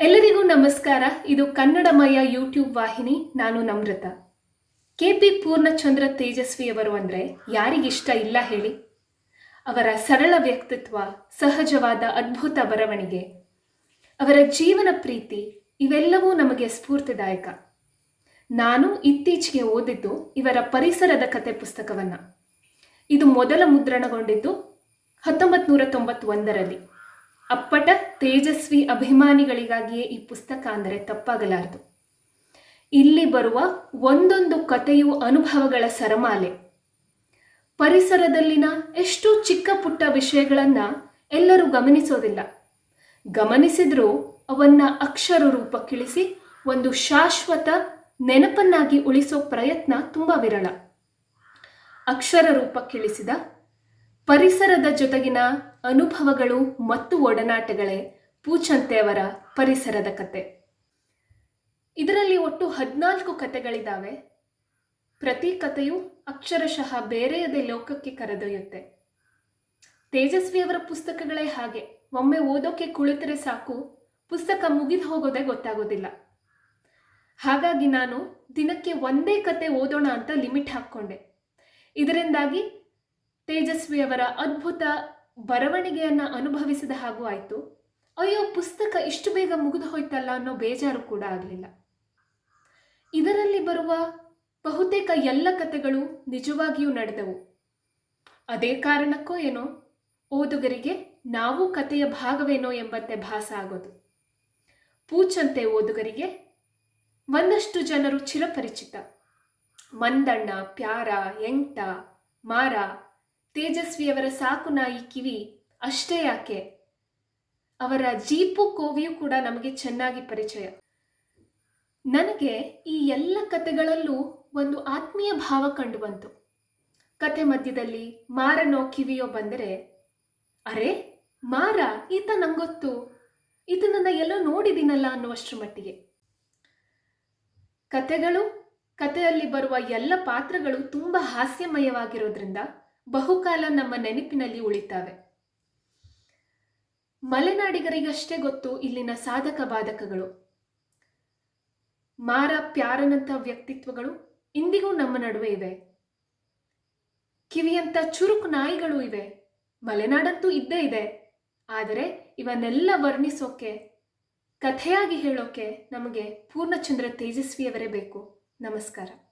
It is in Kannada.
ಎಲ್ಲರಿಗೂ ನಮಸ್ಕಾರ. ಇದು ಕನ್ನಡಮಯ ಯೂಟ್ಯೂಬ್ ವಾಹಿನಿ, ನಾನು ನಮ್ರತ. ಕೆ ಪಿ ಪೂರ್ಣಚಂದ್ರ ತೇಜಸ್ವಿಯವರು ಅಂದರೆ ಯಾರಿಗಿಷ್ಟ ಇಲ್ಲ ಹೇಳಿ. ಅವರ ಸರಳ ವ್ಯಕ್ತಿತ್ವ, ಸಹಜವಾದ ಅದ್ಭುತ ಬರವಣಿಗೆ, ಅವರ ಜೀವನ ಪ್ರೀತಿ, ಇವೆಲ್ಲವೂ ನಮಗೆ ಸ್ಫೂರ್ತಿದಾಯಕ. ನಾನು ಇತ್ತೀಚೆಗೆ ಓದಿದ್ದು ಇವರ ಪರಿಸರದ ಕತೆ ಪುಸ್ತಕವನ್ನು. ಇದು ಮೊದಲ ಮುದ್ರಣಗೊಂಡಿದ್ದು ಹತ್ತೊಂಬತ್ತು ನೂರ ತೊಂಬತ್ತೊಂದರಲ್ಲಿ. ಅಪ್ಪಟ ತೇಜಸ್ವಿ ಅಭಿಮಾನಿಗಳಿಗಾಗಿಯೇ ಈ ಪುಸ್ತಕ ಅಂದರೆ ತಪ್ಪಾಗಲಾರದು. ಇಲ್ಲಿ ಬರುವ ಒಂದೊಂದು ಕಥೆಯು ಅನುಭವಗಳ ಸರಮಾಲೆ. ಪರಿಸರದಲ್ಲಿನ ಎಷ್ಟು ಚಿಕ್ಕ ಪುಟ್ಟ ವಿಷಯಗಳನ್ನು ಎಲ್ಲರೂ ಗಮನಿಸೋದಿಲ್ಲ. ಗಮನಿಸಿದರೂ ಅವನ್ನ ಅಕ್ಷರ ರೂಪಕ್ಕಿಳಿಸಿ ಒಂದು ಶಾಶ್ವತ ನೆನಪನ್ನಾಗಿ ಉಳಿಸೋ ಪ್ರಯತ್ನ ತುಂಬ ವಿರಳ. ಅಕ್ಷರ ರೂಪಕ್ಕಿಳಿಸಿದ ಪರಿಸರದ ಜೊತೆಗಿನ ಅನುಭವಗಳು ಮತ್ತು ಒಡನಾಟಗಳೇ ಪೂಚಂತೆಯವರ ಪರಿಸರದ ಕತೆ. ಇದರಲ್ಲಿ ಒಟ್ಟು ಹದಿನಾಲ್ಕು ಕತೆಗಳಿದ್ದಾವೆ ಪ್ರತಿ ಕಥೆಯು ಅಕ್ಷರಶಃ ಬೇರೆಯದೇ ಲೋಕಕ್ಕೆ ಕರೆದೊಯ್ಯುತ್ತೆ. ತೇಜಸ್ವಿಯವರ ಪುಸ್ತಕಗಳೇ ಹಾಗೆ. ಒಮ್ಮೆ ಓದೋಕೆ ಕುಳಿತರೆ ಸಾಕು. ಪುಸ್ತಕ ಮುಗಿದು ಹೋಗೋದೇ ಗೊತ್ತಾಗೋದಿಲ್ಲ. ಹಾಗಾಗಿ ನಾನು ದಿನಕ್ಕೆ ಒಂದೇ ಕತೆ ಓದೋಣ ಅಂತ ಲಿಮಿಟ್ ಹಾಕ್ಕೊಂಡೆ. ಇದರಿಂದಾಗಿ ತೇಜಸ್ವಿಯವರ ಅದ್ಭುತ ಬರವಣಿಗೆಯನ್ನು ಅನುಭವಿಸಿದ ಹಾಗೂ ಆಯಿತು. ಅಯ್ಯೋ, ಪುಸ್ತಕ ಇಷ್ಟು ಬೇಗ ಮುಗಿದು ಹೋಯ್ತಲ್ಲ ಅನ್ನೋ ಬೇಜಾರು ಕೂಡ ಆಗಲಿಲ್ಲ. ಇದರಲ್ಲಿ ಬರುವ ಬಹುತೇಕ ಎಲ್ಲ ಕಥೆಗಳು ನಿಜವಾಗಿಯೂ ನಡೆದವು. ಅದೇ ಕಾರಣಕ್ಕೋ ಏನೋ, ಓದುಗರಿಗೆ ನಾವು ಕಥೆಯ ಭಾಗವೇನೋ ಎಂಬಂತೆ ಭಾಸ ಆಗೋದು. ಪೂಚಂತೆ ಓದುಗರಿಗೆ ಒಂದಷ್ಟು ಜನರು ಚಿರಪರಿಚಿತ. ಮಂದಣ್ಣ, ಪ್ಯಾರ ಎಂಟ ಮಾರ ತೇಜಸ್ವಿಯವರ ಸಾಕು ನಾಯಿ ಕಿವಿ ಅಷ್ಟೇ ಯಾಕೆ? ಅವರ ಜೀಪು ಕೋವಿಯು ಕೂಡ ನಮಗೆ ಚೆನ್ನಾಗಿ ಪರಿಚಯ. ನನಗೆ ಈ ಎಲ್ಲ ಕತೆಗಳಲ್ಲೂ ಒಂದು ಆತ್ಮೀಯ ಭಾವ ಕಂಡುಬಂತು. ಕತೆ ಮಧ್ಯದಲ್ಲಿ ಮಾರನೋ ಕಿವಿಯೋ ಬಂದರೆ, ಅರೆ, ಮಾರ, ಈತ ನಂಗೊತ್ತು. ಇದನ್ನ ಎಲ್ಲೋ ನೋಡಿದ್ದೀನಲ್ಲ ಅನ್ನುವಷ್ಟರ ಮಟ್ಟಿಗೆ. ಕತೆಗಳು ಕಥೆಯಲ್ಲಿ ಬರುವ ಎಲ್ಲ ಪಾತ್ರಗಳು ತುಂಬ ಹಾಸ್ಯಮಯವಾಗಿರೋದ್ರಿಂದ ಬಹುಕಾಲ ನಮ್ಮ ನೆನಪಿನಲ್ಲಿ ಉಳಿತಾವೆ. ಮಲೆನಾಡಿಗರಿಗಷ್ಟೇ ಗೊತ್ತು ಇಲ್ಲಿನ ಸಾಧಕ ಬಾಧಕಗಳು. ಮಾರ ಪ್ಯಾರನಂಥ ವ್ಯಕ್ತಿತ್ವಗಳು ಇಂದಿಗೂ ನಮ್ಮ ನಡುವೆ ಇವೆ. ಕಿವಿಯಂಥ ಚುರುಕು ನಾಯಿಗಳು ಇವೆ. ಮಲೆನಾಡಂತೂ ಇದ್ದೇ ಇದೆ. ಆದರೆ ಇವನ್ನೆಲ್ಲ ವರ್ಣಿಸೋಕೆ, ಕಥೆಯಾಗಿ ಹೇಳೋಕೆ ನಮಗೆ ಪೂರ್ಣಚಂದ್ರ ತೇಜಸ್ವಿಯವರೇ ಬೇಕು. ನಮಸ್ಕಾರ.